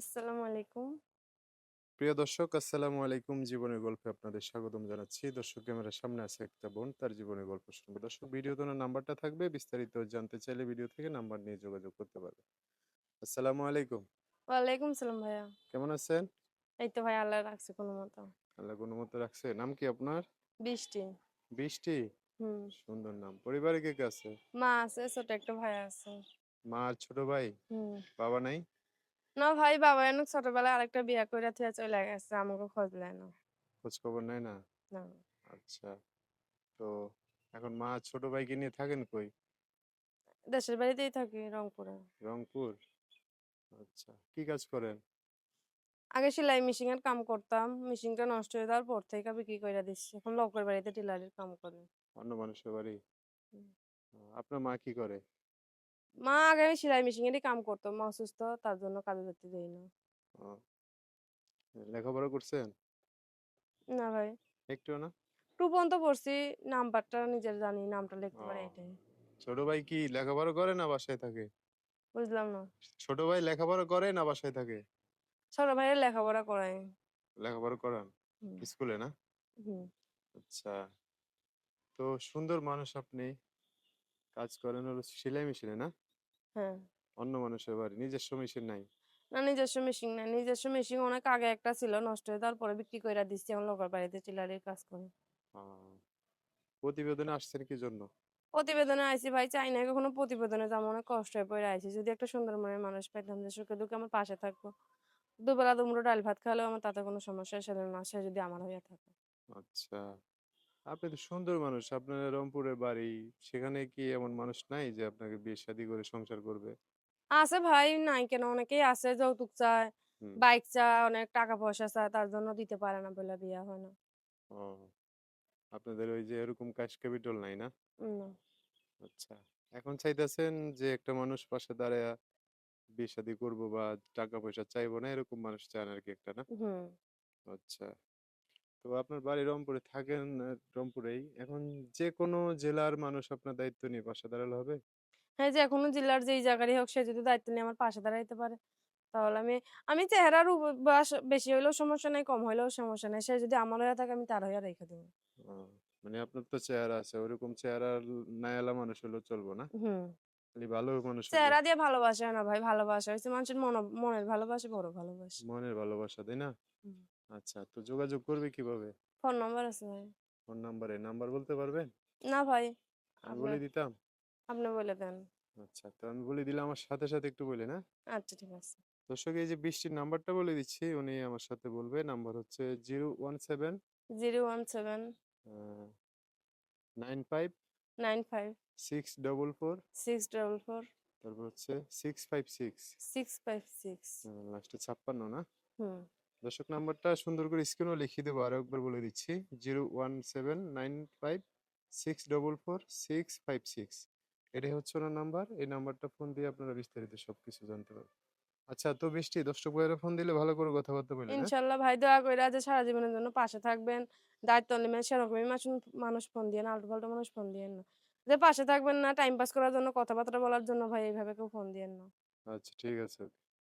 আসসালামু আলাইকুম। প্রিয় দর্শক আসসালামু আলাইকুম জীবনের গল্পে আপনাদের স্বাগতম জানাচ্ছি দর্শক ক্যামেরার সামনে আছে একটা বোন তার জীবনের গল্প শুনব দর্শক ওনার নাম্বারটা থাকবে বিস্তারিত জানতে চাইলে ভিডিও থেকে নাম্বার নিয়ে যোগাযোগ করতে পারবে আসসালামু আলাইকুম ওয়ালাইকুম সালাম ভাইয়া। কেমন আছেন এই তো ভাই আল্লাহ রাখছে কোনো মতো। আল্লাহ কোনো মতো রাখছে নাম কি আপনার বৃষ্টি। বৃষ্টি হুম। সুন্দর নাম পরিবারে কে কে আছে মা আছে, ছোট একটা ভাই আছে। মা আর ছোট ভাই হুম। বাবা নাই না ভাই বাবা অনেক ছোটবেলায় আরেকটা বিয়া কইরা থুয়া চলে গেছে। আমাকে খোঁজ নেয় না। খোঁজ খবর নেয় না না। আচ্ছা তো এখন মা ছোট ভাইকে নিয়ে থাকেন কই দেশের বাড়িতেই থাকি রংপুরে। রংপুর আচ্ছা কি কাজ করেন আগে সেলাই মেশিন এর কাম করতাম। মেশিনটা নষ্ট হয়ে যাওয়ার পর থেকে বিক্রি কইরা দিচ্ছি। এখন লোকের বাড়িতে টেলারির কাম করি। অন্য মানুষের বাড়ি আপনার মা কি করে মা আগে আমি সেলাই মেশিন এরই কাম করতো। মা অসুস্থ তার জন্য কাজে যেতে দেই না। লেখাপড়া করছেন না ভাই। একটু না টু পর্যন্ত পড়ছি নাম্বারটা নিজের জানি নামটা লিখতে পারি। এটাই। ছোট ভাই কি লেখাপড়া করে না বাসায় থাকে বুঝলাম না। ছোট ভাই লেখাপড়া করে না বাসায় থাকে ছোট ভাইয়ের লেখাপড়া করাই। লেখাপড়া করান স্কুলে না। আচ্ছা তো সুন্দর মানুষ আপনি কাজ করেন হলো সেলাই মেশিনে না হ্যাঁ। অন্য মানুষের বাড়ি নিজস্ব মেশিন নাই না নিজস্ব মেশিন নাই। নিজস্ব মেশিন অনেক আগে একটা ছিল নষ্ট হয়ে যাওয়ার পরে বিক্রি কইরা দিচ্ছি। এখন লোকের বাড়িতে টেলারির কাজ করি। প্রতিবেদনে আসছেন কি জন্য প্রতিবেদনে আইছি ভাই চাই না কখনো প্রতিবেদনে যাব অনেক কষ্ট হয়ে পড়ে আইছি। যদি একটা সুন্দর মনের মানুষ পাইতাম যে সুখে দুঃখে আমার পাশে থাকব। দুবেলা দুমুঠো ডাল ভাত খাওয়ালেও আমার তাতে কোনো সমস্যা ছিল না। সে যদি আমার হইয়া থাকে। আচ্ছা আপনি তো সুন্দর মানুষ আপনার রংপুরে বাড়ি সেখানে কি এমন মানুষ নাই যে আপনাকে বিয়ে শাদী করে সংসার করবে আছে ভাই নাই কেন অনেকেই আছে যৌতুক চায়, হুম। বাইক চায়, অনেক টাকা পয়সা চায় তার জন্য দিতে পারে না বলে বিয়া হয় না। ও আপনাদের ওই যে এরকম ক্যাশ ক্যাপিটাল নাই না না। আচ্ছা এখন চাইতেছেন যে একটা মানুষ পাশে দাঁড়ায় বিয়ে শাদী করব বা টাকা পয়সা চাইব না এরকম মানুষ চান আর কি একটা না হুম। আচ্ছা তো আপনার বাড়ি রংপুরে থাকেন রংপুরেই। এখন যে কোনো জেলার মানুষ আপনার দায়িত্ব নিয়ে পাশে দাঁড়ালে হবে? হ্যাঁ, যে কোনো জেলার যেই জায়গারই হোক সে যদি দায়িত্ব নিয়ে আমার পাশে দাঁড়াইতে পারে। তাহলে আমি আমি চেহারার বেশি হইলেও সমস্যা নাই কম হইলেও সমস্যা নাই। সে যদি আমার হইয়া থাকে আমি তার হইয়া রেখে দেবো। মানে আপনার তো চেহারা আছে ওরকম চেহারা নায়ালা মানুষ হলেও চলবো না? হুম। খালি ভালো মানুষ চেহারা দিয়ে ভালোবাসা না ভাই ভালোবাসা হয়েছে মানুষের মন মনের ভালোবাসে বড় ভালোবাসে। মনের ভালোবাসা তাই না। আচ্ছা তো যোগাযোগ করবে কীভাবে? ফোন নাম্বার আছে ভাই। ফোন নাম্বারে নাম্বার বলতে পারবেন? না ভাই আমি বলে দিতাম। আপনি বলে দেন। আচ্ছা তো আমি বলে দিলাম আমার সাথে সাথে একটু বলে না? আচ্ছা ঠিক আছে। দর্শক এই যে বৃষ্টির নাম্বারটা বলে দিচ্ছি উনি আমার সাথে বলবে। নাম্বার হচ্ছে zero one seven zero one seven nine five nine five six double four six double four তারপর হচ্ছে six five six. Six five six. লাস্টে ছাপ্পান্ন না? হুম। দর্শক নাম্বারটা সুন্দর করে স্ক্রিনও লিখিয়ে দেবো। আরও একবার বলে দিচ্ছি। Zero one seven nine five six double four six five six. এটাই হচ্ছে ওনার নাম্বার। এই নাম্বারটা ফোন দিয়ে আপনারা বিস্তারিত সবকিছু জানতে পারবেন। আচ্ছা তো বৃষ্টি দর্শক ভাইয়েরা ফোন দিলে ভালো করে কথাবার্তা বলে না ইনশাল্লাহ ভাই দোয়া কইরা যে সারা জীবনের জন্য পাশে থাকবেন। দায়িত্ব নেবেন সেরকমই মানুষ মানুষ ফোন দিয়ে না আল্টো মানুষ ফোন দিয়ে না। যে পাশে থাকবেন না টাইম পাস করার জন্য কথাবার্তা বলার জন্য ভাই এইভাবে কেউ ফোন দিয়েন না। আচ্ছা ঠিক আছে।